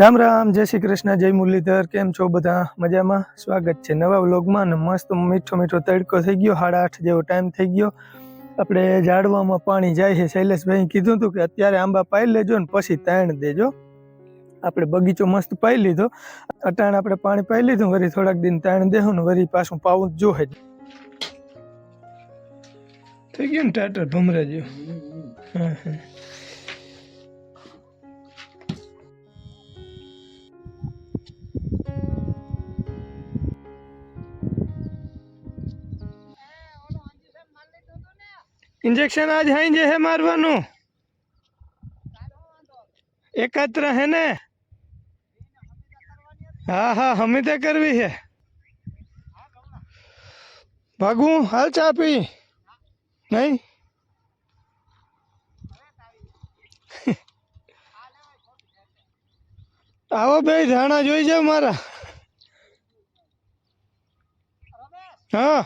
રામ રામ, જય શ્રી કૃષ્ણ, જય મુરલીધર, કેમ છો બધા? મજામાં? સ્વાગત છે નવા વ્લોગમાં ને મસ્ત મીઠો મીઠો તડકો થઈ ગયો, સાડા આઠ જેવો ટાઈમ થઈ ગયો. આપણે ઝાડવામાં પાણી જાય છે. શૈલેષભાઈ કીધું હતું કે અત્યારે આંબા પાઈ લેજો ને પછી તાણ દેજો. આપણે બગીચો મસ્ત પાઈ લીધો. અટાણ આપણે પાણી પાઈ લીધું વળી થોડાક દિન તાણ દેવું ને વળી પાછું પાવું જ જોહે. થઈ ગયું ને ટાટર ભમરા જેવું? હા હા. ઇન્જેક્શન આજ હાઈ જે હે મારવાનું. એકત્ર હે ને? હા હા હમીતે કરવી છે ભાગું હાલ ચા પી. નહીં? આવો બે ધાણા જોઈ જાવ મારા. હા.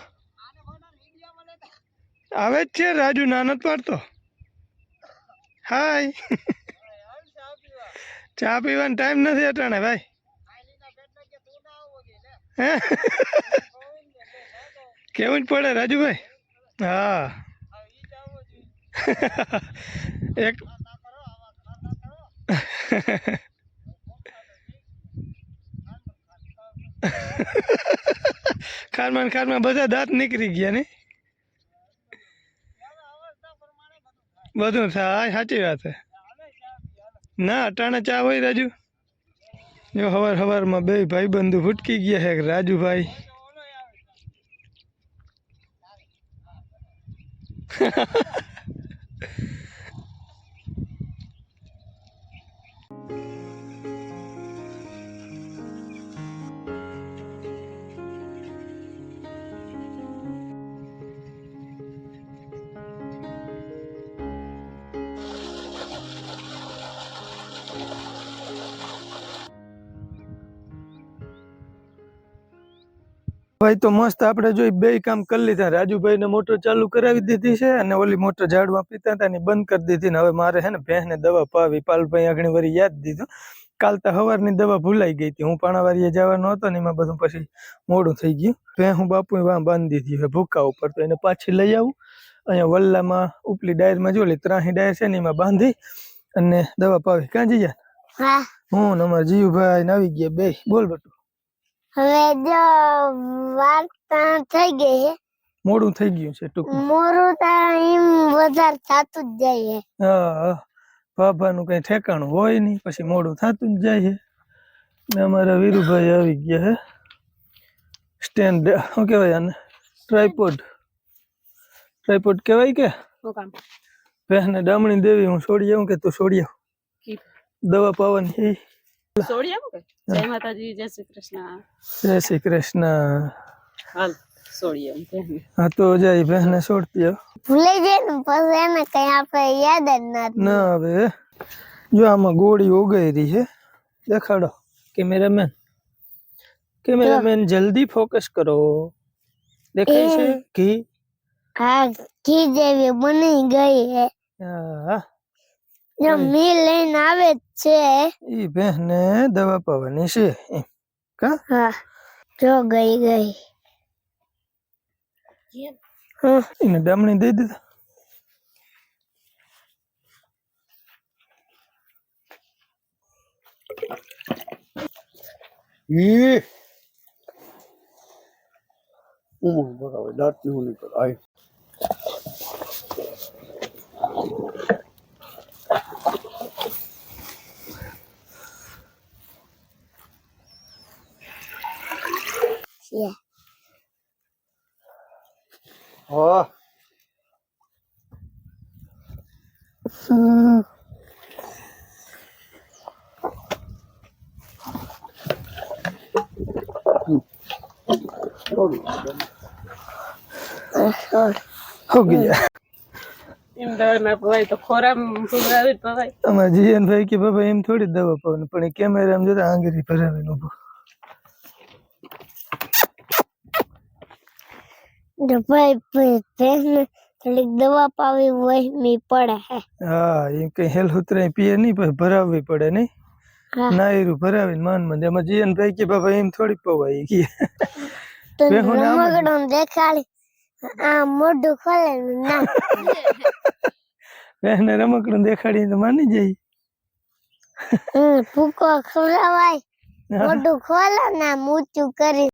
આવે જ છે, રાજુ નાનો જ પાડતો હાય. ચા પીવાનો ટાઈમ નથી અટાણે, ભાઈ. કેવું જ પડે, રાજુભાઈ? હા. એક ખારમાં ખારમાં બધા દાંત નીકળી ગયા ને? બધું થાય, સાચી વાત છે ના, અટાણે ચા હોય રાજુ? જો હવાર હવારમાં બે ભાઈ બંધુ ફૂટકી ગયા છે રાજુભાઈ. ભાઈ તો મસ્ત આપણે જોઈ બે કામ કરી લીધા. રાજુભાઈ ને મોટર ચાલુ કરાવી દીધી છે અને ઓલી મોટર ઝાડવા પીતા હતા ને બંધ કરી દીધી ને હવે મારે હે ને ભેંસને દવા પાવી. પાલભાઈ આગળ વળી યાદ દીધું. કાલ તો સવારની દવા ભૂલાઈ ગઈ હતી. હું પાણાવારીએ જવાનો હતો ને એમાં બધું પછી મોડું થઈ ગયું. ભેં હું બાપુ વાં બાંધી દીધી હવે ભૂકા ઉપર તો એને પાછી લઈ આવું. અહીંયા વલ્લામાં ઉપલી ડાયરમાં જો ઓલી ત્રાહી ડાયર છે ને એમાં બાંધી અને દવા પાવી. કાંજી જઈએ હું. ને અમારા જીવભાઈ ને આવી ગયા બે. બોલ બટુ. હવે જો વાર્તા થઈ ગઈ છે મોડું થઈ ગયું છે ટૂંકમાં. મોડું તો એમ વધારે થતું જ જાય છે હા. હા બાબાનું કઈ ઠેકાણું હોય નહીં પછી મોડું થતું જ જાય છે ને અમારા વીરુભાઈ આવી ગયા હે. સ્ટેન્ડ શું કહેવાય આને? ટ્રાયપોડ ટ્રાયપોડ કહેવાય કે? પહેને ડામણી દેવી હું છોડી આવું કે તું છોડી આવ? દવા પાવાની જય માતાજી જય શ્રી કૃષ્ણ. જય શ્રી કૃષ્ણ. હાલ સોડી આવું કે હા તો જય બહેને છોડતી ભૂલાઈ જાય ને પછી એને કઈ આપણે યાદ જ ના ના હવે. જો આમાં ગોળી ઓગાઈ છે. દેખાડો કેમેરામેન. કેમેરામેન જલ્દી ફોકસ કરો. દેખાય છે? ઘી? હા ઘી જેવી બની ગઈ હે હા. જો મી લઈને આવે છે? ઈ બહેને દવા પાવાની છે. કા? હા જો ગઈ ગઈ. હા એને ડામણી દઈ દીધા. ઈ. ઉમર બરાબર દાંતની હું નીકળ આય છે હા હમ. હો ગયા એમ દવા ના પવાય તો ખોરામ સુધરાવી જ પવાય અમારા જીએન ભાઈ કે બાબા એમ થોડી દવા પાવાની પણ એ કેમેરામાં જોતા આંગળી ભરાવીને ઊભો ભાઈ ભેંસને થોડીક દવા પાવી વહેમી પડે હે હા એમ કઈ હેલ ઉતરાય પીએ નહીં પછી ભરાવવી પડે નહીં. નાયરું ભરાવીને માનમાં એમાં જીયન ભાઈ કે બાબા એમ થોડી પવાય. કે. રમકડું દેખાડી આ મોઢું ખોલે ના બેને રમકડું દેખાડી તો માની જાય. ભૂકો ખવડાવાય. મોઢું ખોલો ના આમ કરી.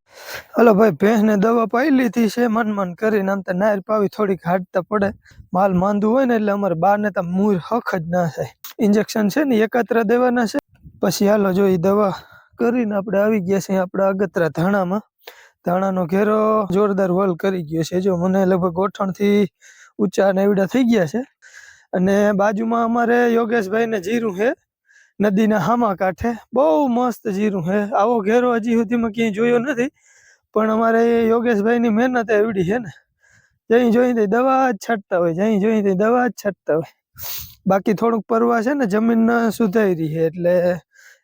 હલો ભાઈ, ભેંસને દવા પાઈ લીધી છે, મન મન કરીને. આમ તો નાયર પાવી થોડીક હાડતા પડે. માલ માંદું હોય ને એટલે અમારે બાર ને તો મૂર હખ જ ના થાય. ઇન્જેક્શન છે ને, એકત્ર દેવાના છે. પછી હાલો જો એ દવા કરીને આપણે આવી ગયા છીએ આપણા અગતરા ધાણામાં. ધાણાનો ઘેરો જોરદાર વલ કરી ગયો છે. જો મને લગભગ ગોઠણથી ઊંચા ને એવડા થઈ ગયા છે. અને બાજુમાં અમારે યોગેશભાઈ ને જીરું છે. નદીના હામા કાંઠે. બહુ મસ્ત જીરું છે. આવો ઘેરો હજી સુધીમાં ક્યાંય જોયો નથી. પણ અમારે એ યોગેશભાઈની મહેનત એવડી છે ને. જઈ જોઈને દવા જ છાંટતા હોય જઈ જોઈને દવા જ છાંટતા હોય. બાકી થોડુંક પરવા છે ને, જમીન સુધારી છે. એટલે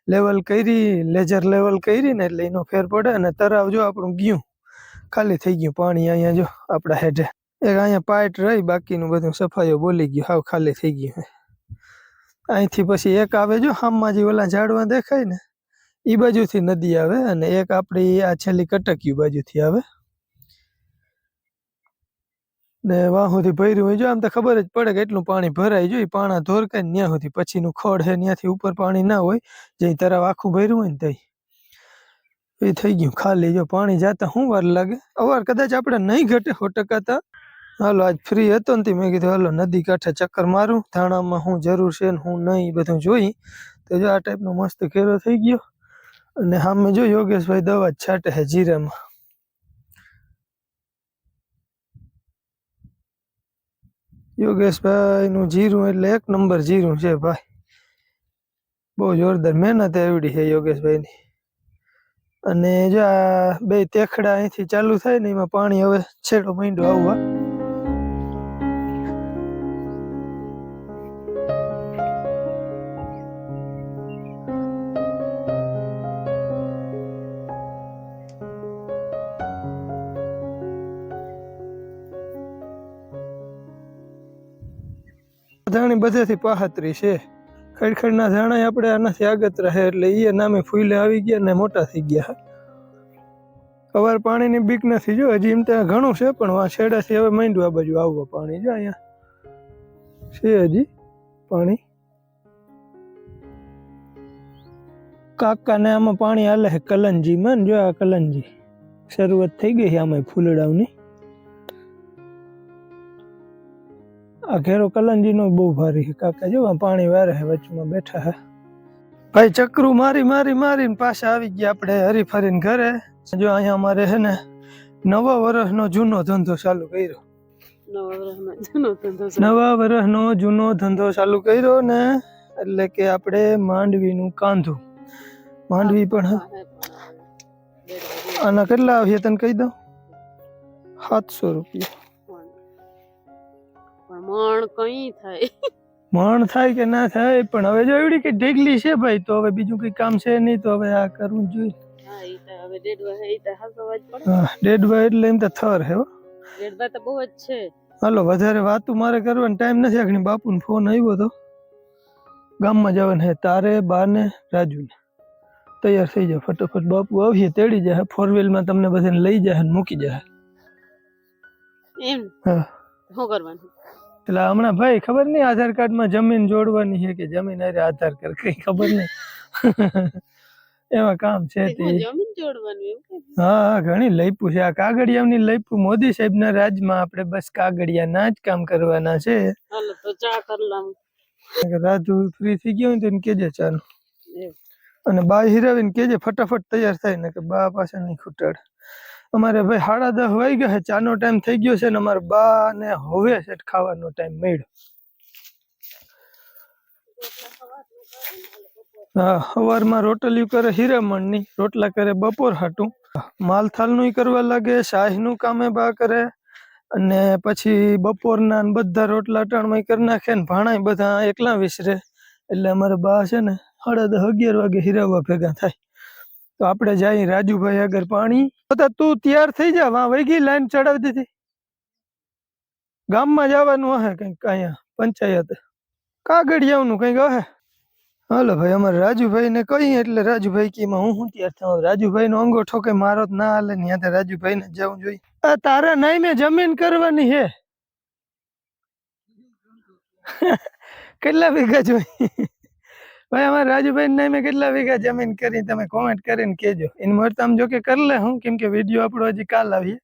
લેવલ કરી, લેજર લેવલ કરી ને એટલે એનો ફેર પડે અને તરાવ જો આપણું ગયું. ખાલી થઈ ગયું પાણી અહીંયા જો આપણા હેઠે. એક અહીંયા પાઇટ રહી, બાકીનું બધું સફાઈઓ બોલી ગયું. હાવ ખાલી થઈ ગયું અહીંથી પછી એક આવે જો હામમાં જે ઓલા ઝાડવા દેખાય ને એ બાજુથી નદી આવે અને એક આપણી આ છેલ્લી કટકિયું બાજુથી આવે. ને વાહુથી ભર્યું હોય જો, આમ તો ખબર જ પડે કે એટલું પાણી ભરાય જો એ પાણા ધોરકાય ને ત્યાં સુધી પછીનું ખોડ છે ત્યાંથી ઉપર પાણી ના હોય, જે તરાવ આખું ભર્યું હોય ને તઈ. એ થઈ ગયું ખાલી, જો પાણી જાતા શું વાર લાગે. અવાર કદાચ આપણે નહીં ઘટે સો ટકા હાલો, આજ ફ્રી હતો ને તે મેં કીધું, હાલો, નદી કાંઠે ચક્કર મારું, ધાણામાં શું જરૂર છે ને શું નહીં ઈ બધું જોઈ. તો જો આ ટાઈપનો મસ્ત ઘેરો થઈ ગયો. અને સામે જો યોગેશભાઈ દવા જ છાંટે છે જીરામાં. યોગેશભાઈ નું જીરું એટલે એક નંબર જીરું છે ભાઈ. બહુ જોરદાર મહેનત એવડી છે યોગેશભાઈની. અને જો આ બે તેખડા અહીંથી ચાલુ થાય ને એમાં પાણી હવે છેડો માંડ્યો આવવા. ધાણી બધેથી પાહતરી છે. ખડખડના ધાણા આપણે આનાથી આગત રહે એટલે એ નામે ફૂલે આવી ગયા ને મોટા થઈ ગયા. અવાર પાણીની બીક નથી જો, હજી એમ ત્યાં ઘણું છે, પણ આ છેડાથી હવે માંડ્યું આ બાજુ આવવા પાણી જો અહીંયા. છે હજી પાણી. કાકાને આમાં પાણી હાલે કલંજીમાં જો આ કલંજી. શરૂઆત થઈ ગઈ આમાં ફૂલડાવની આ ઘેરો કલંજીનો બહુ ભારી છે. કાકા જો પાણી વારે છે વચમાં બેઠા છે ભાઈ ચક્રું મારી મારી મારીને પાછા આવી ગયા આપણે હરીફરીને ઘરે. જો અહીંયા અમારે છે ને નવા વર્ષનો જૂનો ધંધો ચાલુ કર્યો. નવા વર્ષનો જૂનો ધંધો ચાલુ. કર્યો ને એટલે કે આપણે માંડવીનું કાંધું. માંડવી પણ હા, આના કેટલા આવીએ તને કહી દઉં? સાતસો રૂપિયા. પણ મણ કઈ થાય. મણ થાય કે ના થાય પણ હવે જો એવડી કે ઢીગલી છે ભાઈ તો હવે બીજું કઈ કામ છે નહીં તો હવે આ કરવું જોઈએ. હા ઈ તો હવે દેડવા હે ઈ તો હાસવા જ પડે. હા ડેડ બાય એટલે એમ તો થર હે. દેડવા તો બહુ જ છે. હાલો વધારે વાતું મારે કરવાનો ટાઈમ નથી આગળ બાપુનો ફોન આવ્યો તો. ગામમાં જવાનું હે તારે બાને રાજુને. તૈયાર થઈ જાવ ફટોફટ બાપુ આવીએ તેડી જાય ફોર વ્હીલમાં તમને બધાને લઈ જાય ને મૂકી જાય એમ? હા. શું કરવાનું? એટલે હમણાં ભાઈ ખબર નહીં આધાર કાર્ડમાં જમીન જોડવાની છે કે જમીન અરે આધાર કાર્ડ કઈ ખબર નહીં. એમાં કામ છે તે. હું હા ઘણી લઈપું છે. આ કાગળિયાની લઈપું મોદી સાહેબના રાજમાં આપણે બસ કાગળિયાના જ કામ કરવાના છે. રાજુ ફ્રી થઈ ગયો તો એને કેજે ચાલો અને બા હિરાવીને કેજે ફટાફટ તૈયાર થાય ને કે બા પાસે નહીં ખૂટાડ. અમારે ભાઈ સાડા દસ વાગી ગયા છે, ચાનો ટાઈમ થઈ ગયો છે ને અમારે બા ને હવે છે ખાવાનો ટાઈમ મળ્યો. હા, સવારમાં રોટલી કરે, હીરામણની રોટલા કરે, બપોર હાટું. માલથાલનું કરવા લાગે, શાહીનું કામે બા કરે, અને પછી બપોરના બધા રોટલા ટાણમાં કરી નાખે ને ભાણાય બધા એકલા વિસરે. એટલે અમારે બા છે ને સાડા દસ અગિયાર વાગે હીરાવા ભેગા થાય. તો આપણે જઈએ રાજુભાઈ આગળ પાણી. તો તું તૈયાર થઈ જા, વાં વૈગી લાઈન ચડાવી દીધી. ગામમાં જવાનું હે કંઈક અહીંયા પંચાયત. કાગળિયાનું કંઈક હે હાલો ભાઈ, અમારે રાજુભાઈ ને કહીએ, એટલે રાજુભાઈ કે હું શું તૈયાર થાવ રાજુભાઈ નો અંગોઠો કે મારો ના હાલે ને ત્યાં રાજુભાઈ ને જવું જોઈએ. તારા નાઈ મેં જમીન કરવાની હે. કેટલા ભેગા જોઈએ? ભાઈ અમારે રાજુભાઈ ને મેં કેટલા વીઘા જમીન કરી તમે કોમેન્ટ કરીને કહેજો. એની મળતા આમ જો કે કરી લે હું કેમ કે વીડિયો આપણો હજી કાલ આવીએ.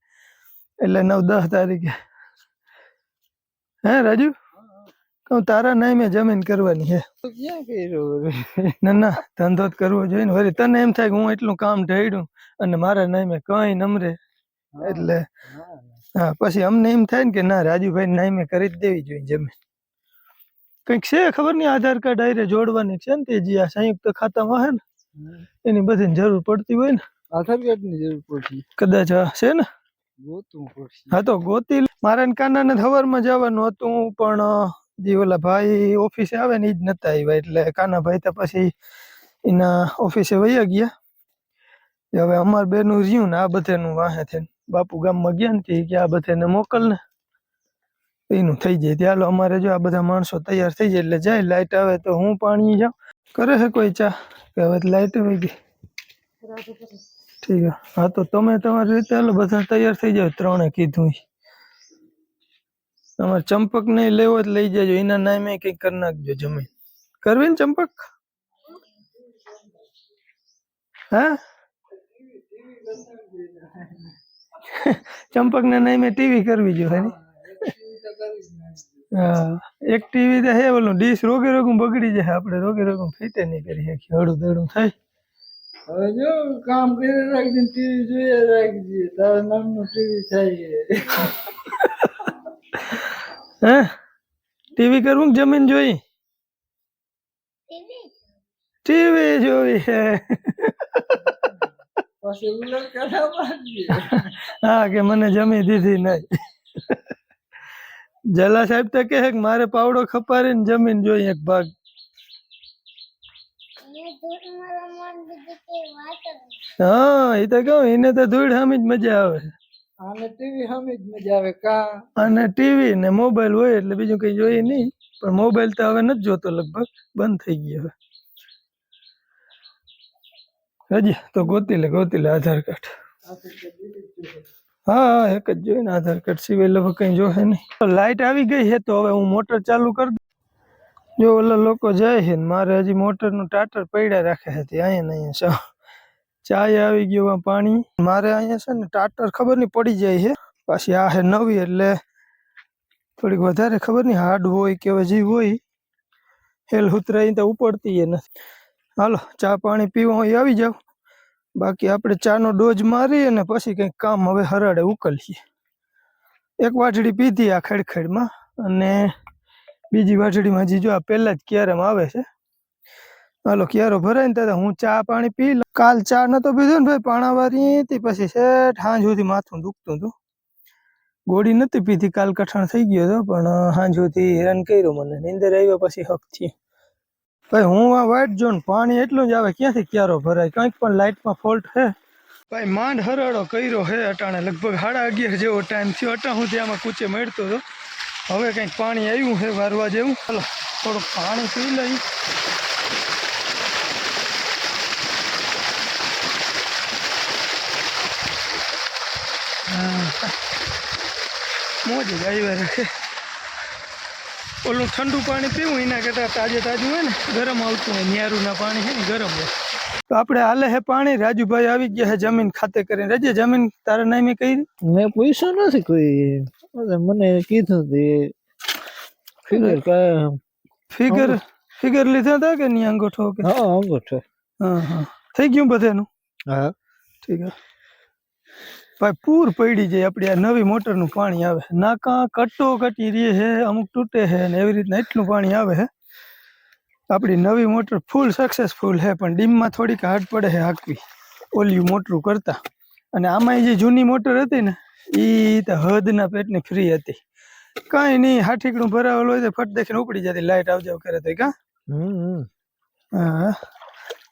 એટલે નવ દસ તારીખે. હે રાજુ? કહું તારા નહીં મેં જમીન કરવાની હે. ક્યાં કર્યો ના ના ધંધો જ કરવો જોઈએ ને. વળી તને એમ થાય કે હું એટલું કામ ઢળ્યું અને મારા નહીં મેં કઈ નમરે એટલે હા પછી અમને એમ થાય ને કે ના રાજુભાઈ નહીં મેં કરી જ દેવી જોઈએ જમીન. કંઈક છે ખબર નહીં આધાર કાર્ડ આયરે જોડવાની છે ને તે જે આ સંયુક્ત ખાતામાં હે ને એની બધી જરૂર પડતી હોય ને. આધાર કાર્ડની જરૂર પડતી. કદાચ છે ને? હા તો ગોતી મારા મારે ને સવારમાં જવાનું હતું પણ જે ઓલા ભાઈ ઓફિસે આવે ને એ જ નતા આવ્યા એટલે કાના ભાઈ તો પછી એના ઓફિસે વયા ગયા. હવે અમાર બેનું રહ્યું ને આ બધાનું વાહે થઈને. બાપુ ગામમાં ગયા ને કે આ બધાને મોકલ ને તો એનું થઈ જાય. ત્યાં અમારે જો આ બધા માણસો તૈયાર થઈ જાય એટલે જાય. લાઈટ આવે તો હું પાણી જાઉં. કરે છે કોઈ ચા? કે હવે લાઈટ આવી ગઈ. ઠીક હા, તો તમે તમારી રીતે હાલો બધા તૈયાર થઈ જાવ ત્રણે કીધું તમારે ચંપક નહીં લેવો જ લઈ જાજો. એના નામે કંઈક કરી નાખજો જમીન. કરવી ને ચંપક? હા? ચંપક ના નામે ટીવી કરવી જોઈએ એક ટીવી તો હે ઓલું ડીશ રોગે રોગું બગડી જાય આપણે રોગે રોગું ફીટે નહીં કરી શકીએ હળું દળું થાય. હવે જો કામ કરી રાખજે ટીવી જોઈએ રાખજે તારા નામનું ટીવી થાય હે? ટીવી કરવું જમીન જોઈ? ટીવી. જોઈ હે. પછી ઉલટ કાઢા હા કે મને જમી દીધી નહીં. જલા સાહેબ તો કહે કે મારે પાવડો ખપારીને જમીન જોઈએ એક ભાગ. હા એ તો કહું એને તો ધૂળ સામી જ મજા આવે. અને ટીવી સામે જ મજા આવે કા? અને ટીવી ને મોબાઈલ હોય એટલે બીજું કઈ જોઈએ નહીં પણ મોબાઈલ તો હવે નથી જોતો લગભગ બંધ થઈ ગયો હવે. હજી તો ગોતી લે ગોતી લે આધાર કાર્ડ. હા, એક જ જોઈએ ને આધાર કાર્ડ સિવાય લગભગ કઈ જોશે નહીં. લાઈટ આવી ગઈ છે તો હવે હું મોટર ચાલુ કરી દઉં. જો ઓલા લોકો જાય છે મારે હજી મોટરનું ટાટર પડ્યા રાખે છે તે અહીંયા ને અહીંયા ચાય આવી ગયું પાણી. મારે અહીંયા છે ને ટાટર ખબર નહીં પડી જાય છે. પાછી આ છે નવી એટલે થોડીક વધારે ખબર નહીં, હાર્ડ હોય કે હજી હોય, હેલ ઉતરાઈ તો ઉપડતી એ નથી. હાલો, ચા પાણી પીવા હોય, આવી જાવ બાકી આપણે ચાનો ડોઝ મારી અને પછી કંઈક કામ હવે હરાડે ઉકલીએ. એક વાટડી પીધી આ ખેડખેડમાં અને બીજી વાટડીમાં હજી જો આ પહેલા જ ક્યારેમાં આવે છે. હાલો, ક્યારો ભરાય ને દાદા, હું ચા પાણી પી લઉં. કાલ ચા નતો પીધો ને ભાઈ પાણાવાળી હતી, પછી શેઠ સાંજ સુધી માથું દુખતું હતું. ગોળી નથી પીધી, કાલ કઠણ થઈ ગયો હતો, પણ સાંજ સુધી હેરાન કર્યો મને. નીંદર આવ્યા, પછી હકથી ભાઈ, હું આ વાઇટ જોન પાણી એટલું જ આવે, ક્યાંથી ક્યારો ભરાય? કંઈક પણ લાઇટમાં ફોલ્ટ છે. ભાઈ, માંડ હરાડો કર્યો હે અટાણે, લગભગ સાડા અગિયાર જેવો ટાઈમ થયો. અટા હું આમાં કૂચે મેળતો હતો હવે કંઈક પાણી આવ્યું છે વારવા જેવું. ચાલો થોડુંક પાણી પી લઈ હા. મોજ જ આવ્યા રાખે ઓલું ઠંડુ પાણી પીવું એના કરતાં તાજે તાજું હોય ને ગરમ આવતું હોય ન્યારુના પાણી છે ને ગરમ હોય. તો આપણે હાલે હે પાણી રાજુભાઈ આવી ગયા હે જમીન ખાતે કરીને. રજે જમીન તારા નામે કઈ? મેં પૂછ્યું નથી કોઈ. મને કીધું તે ફિગર ફિગર ફિગર લીધા હતા કે નહીં અંગોઠો કે? હા અંગોઠો. હા હા. થઈ ગયું બધાનું? હા. ઠીક છે ભાઈ પૂર પડી જાય આપણી આ નવી મોટરનું પાણી આવે. નાકા કટો કટી રહી છે અમુક તૂટે છે ને એવી રીતના એટલું પાણી આવે છે. આપણી નવી મોટર ફૂલ સક્સેસફુલ છે પણ ડીમમાં થોડીક હાર્ડ પડે છે હાંકવી. ઓલી મોટરું કરતા. અને આમાં જે જૂની મોટર હતી ને એ તો હદના પેટની ફ્રી હતી. કાંઈ નહીં હાઠીકડું ભરાવેલું હોય તો ફટ દેખીને ઉપડી જતી લાઇટ આવ જાવ કરે તો કા? હમ હા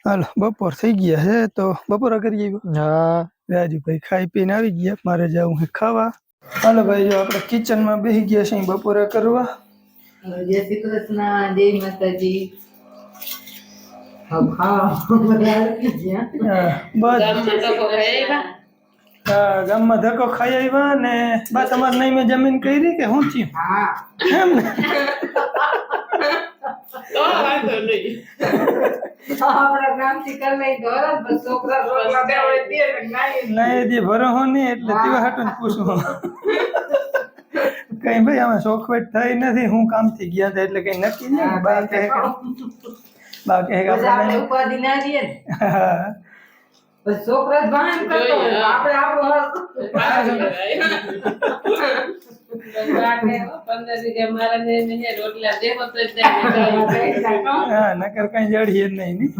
હાલો બપોર થઈ ગયા છે તો બપોરા કરી આવ્યો? હા. રાજુભાઈ ખાઈ પીને આવી ગયા. મારે જવું છે ખાવા. હાલો ભાઈ જો આપણે કિચનમાં બેસી ગયા છે બપોરે કરવા. જય શ્રી કૃષ્ણ જય માતાજી. ગામમાં ધક્કો ખાઈ આવ્યા ને બા તમારે નહીં મેં જમીન કરી કે હું થયું? એમ ને? તો વાંધો નહીં. નહીં જે. ભરો હો નહીં એટલે તેવા હાટું જ પૂછું. કઈ ભાઈ આમાં શોખવેટ થઈ નથી હું કામથી ગયા હતા એટલે કઈ નક્કી નહીં. બા કહે બા કહે. છોકરા જ ભાન કરતો આપણે આપણું નકર કઈ જડીએ જ નહીં.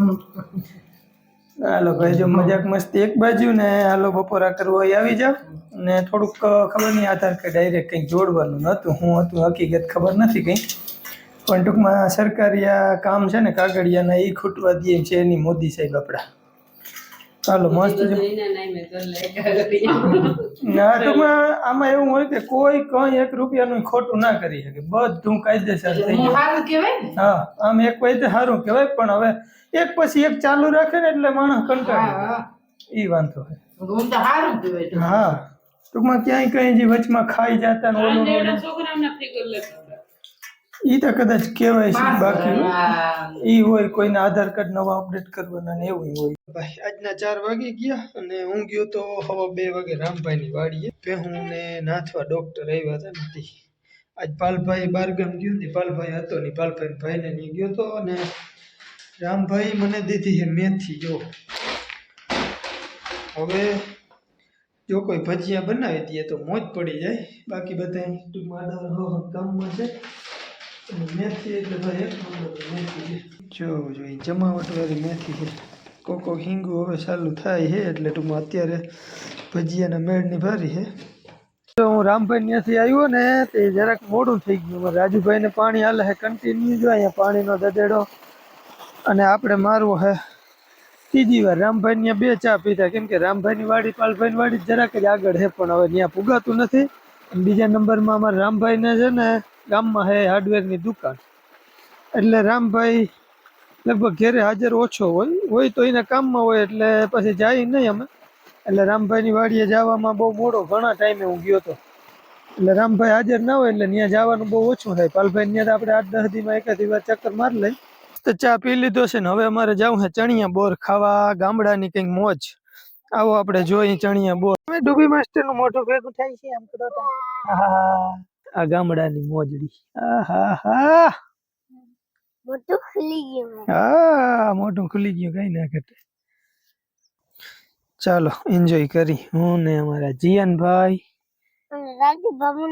હાલો ભાઈ જો મજાક મસ્તી એક બાજુ ને હાલો બપોરા કરવા આવી જાવ ને થોડુંક ખબર નહીં આધાર કાર્ડ ડાયરેક્ટ કંઈક જોડવાનું નહોતું હું હતું હકીકત ખબર નથી કંઈ. પણ ટૂંકમાં સરકારી આ કામ છે ને કાગળિયાના એ ખૂટવા દે છે એની મોદી સાહેબ આપણા. ચાલો મસ્ત. ના ટૂંકમાં આમાં એવું હોય કે કોઈ કંઈ એક રૂપિયાનું ખોટું ના કરી શકે. બધું કાયદેસર થઈ જાય હા આમ એક વખતે સારું કહેવાય પણ હવે એક પછી એક ચાલુ રાખે ને એટલે માણસ કંટાળે. એ ઈ વાંધો હોય હું ટૂંકમાં ક્યાંય કઈ જે વચમાં ખાઈ જતા ને ઓલું છોકરાઓના ઈ તો કદાચ કહેવાય છે બાકી એ હોય કોઈને આધાર કાર્ડ નવા અપડેટ કરવાના ને એવું હોય. ભાઈ આજના ચાર વાગે ગયા અને હું ગયો તો હવા બે વાગે રામભાઈ ની વાડીએ. ભેહું ને નાથવા ડોક્ટર આવ્યા હતા નથી આજ પાલભાઈ બારગામ ગયો ને પાલભાઈ હતો ને પાલભાઈ ભાઈને ની ગયો તો અને રામભાઈ મને દીધી છે મેથી જો. હવે જો કોઈ ભજીયા બનાવી દઈએ તો મોજ પડી જાય. બાકી બધા ટૂંકમાં કામમાં છે. મેથી ભાઈ એક જો જો એ જમાવટ વાળી મેથી છે. કોકો હિંગુ હવે ચાલુ થાય છે, એટલે ટૂંકમાં અત્યારે ભજીયાના મેળની ભારી છે. તો હું રામભાઈ ત્યાંથી આવ્યો ને, તે જરાક મોડું થઈ ગયું. અમારે રાજુભાઈને પાણી હાલે છે કન્ટિન્યુ જો, અહીંયા પાણીનો દદેડો. અને આપણે મારવો છે. ત્રીજી વાર રામભાઈ ત્યાં બે ચા પીધા. કેમ કે રામભાઈની વાડી પાલભાઈની વાડી જરાક જ આગળ છે, પણ હવે ત્યાં પુગાતું નથી. બીજા નંબરમાં અમારા રામભાઈને છે ને ગામમાં છે હાર્ડવેરની દુકાન. એટલે રામભાઈ લગભગ ઘેરે હાજર ઓછો હોય હોય તો એના કામમાં હોય એટલે પછી જાય નહીં અમે. એટલે રામભાઈની વાડીએ જવામાં બહુ મોડો, ઘણા ટાઈમે હું ગયો હતો એટલે રામભાઈ હાજર ના હોય એટલે ત્યાં જવાનું બહુ ઓછું થાય. પાલભાઈ ત્યાં આપણે આઠ દસ દીમાં એકાદી વાર ચક્કર મારી લઈ. તો ચા પી લીધો છે ને હવે અમારે જવું છે ચણિયા બોર ખાવા, ગામડાની કંઈક મોજ. આવો આપણે જોઈએ ચણિયા બોર. હવે માસ્ટરનું મોટું ભેગું થાય છે આમ કરો તો. આ ગામડાની મોજડી. આહા હા મોટું ખુલી ગયું હા મોઢું ખુલી ગયું કઈ ના ઘટે. ચાલો એન્જોય કરી. હું ને અમારા જીયાનભાઈ. બાબુ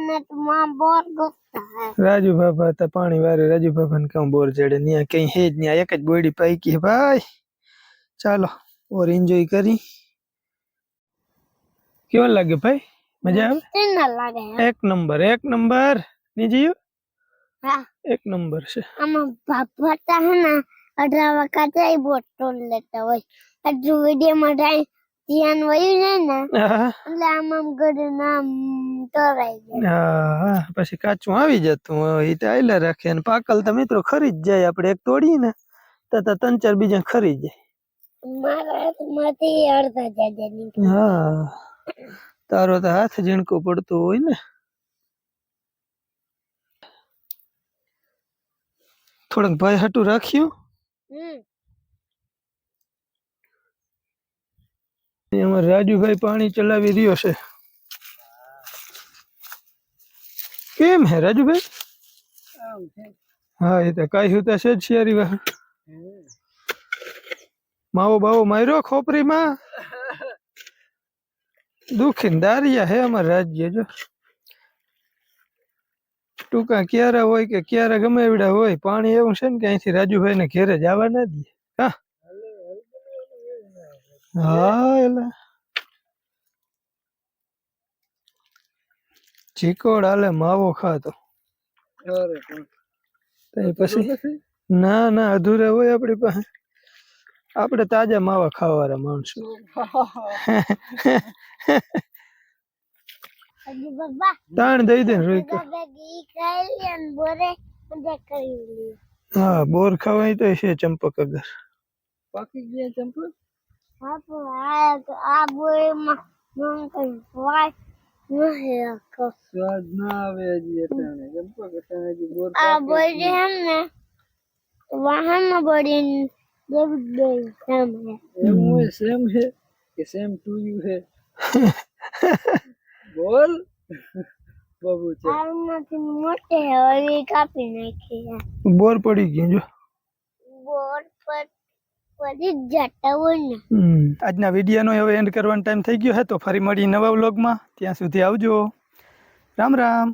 રાજુ બાબા હતા પાણી વારે રાજુ બાબા ને કામ બોર ચડે ત્યાં કઈ હે જ ત્યાં એક જ બોડી પાઈકી ભાઈ. ચાલો ઓર એન્જોય કરી. કેવો લાગે ભાઈ? મજા આવે? એક નંબર એક નંબર. હા. એક નંબર છે. આમાં બાપા હે ને અઢાર વખત આઈ બોટલ લેતા હોય. હજુ વીડિયો માં ટાઈમ ધ્યાન વયું જાય ને એટલે આમ આમ ગળે નામ તરાઈ જાય. હા પછી કાચું આવી જતું હોય એ આયલા રાખે. અને પાકલ તો મિત્રો ખરી જ જાય. આપણે એક તોડીએ ને તો તો ત્રણ ચાર બીજા ખરી જાય. મારા હાથમાંથી અડધા જાય હા. તારો તો હાથ ઝીણકો પડતો હોય ને. થોડોક ભાઈ હાટું રાખ્યું. રાજુભાઈ પાણી ચલાવી રહ્યો છે. કેમ હે રાજુભાઈ? હા એ તો કાંઈ હુતા છે જ શિયારી વાર માવો બાવો માર્યો ખોપરીમાં? દુખીને દારિયા હે અમારા રાજ્ય જો. ટૂંકા ક્યારે હોય કે ક્યારે ગમે એવડા હોય પાણી એવું છે ને કે અહીંથી રાજુભાઈ ને ઘેરે જવા ના દે. હા. હા એટલે ચીકોડ હાલે માવો ખાતો. તો પછી ના ના અધૂરે હોય આપણી પાસે. આપણે તાજા માવા ખાવાના માણસો. તાણ દઈ દે ને રોઈકો દાદા ઘી ખાઈ લે અને બોરે મજા કરી લે. હા બોર ખાવાય તો છે ચંપક અગર. પાકી ગયા ચંપલ આ આ બોયમાં કઈ સ્વાદ નથી રાખતો ના આવે હજી અટાણે. ચંપક અટાણે બોર આ ને વાહનમાં બળીને યુ હે બોલ બબુ છે મોટે હવે બોર પડી ગયું જો. આજના વિડીયોનો હવે એન્ડ કરવાનો ટાઈમ થઈ ગયો હે, તો ફરી મળી નવા વ્લોગમાં ત્યાં સુધી આવજો. રામ રામ.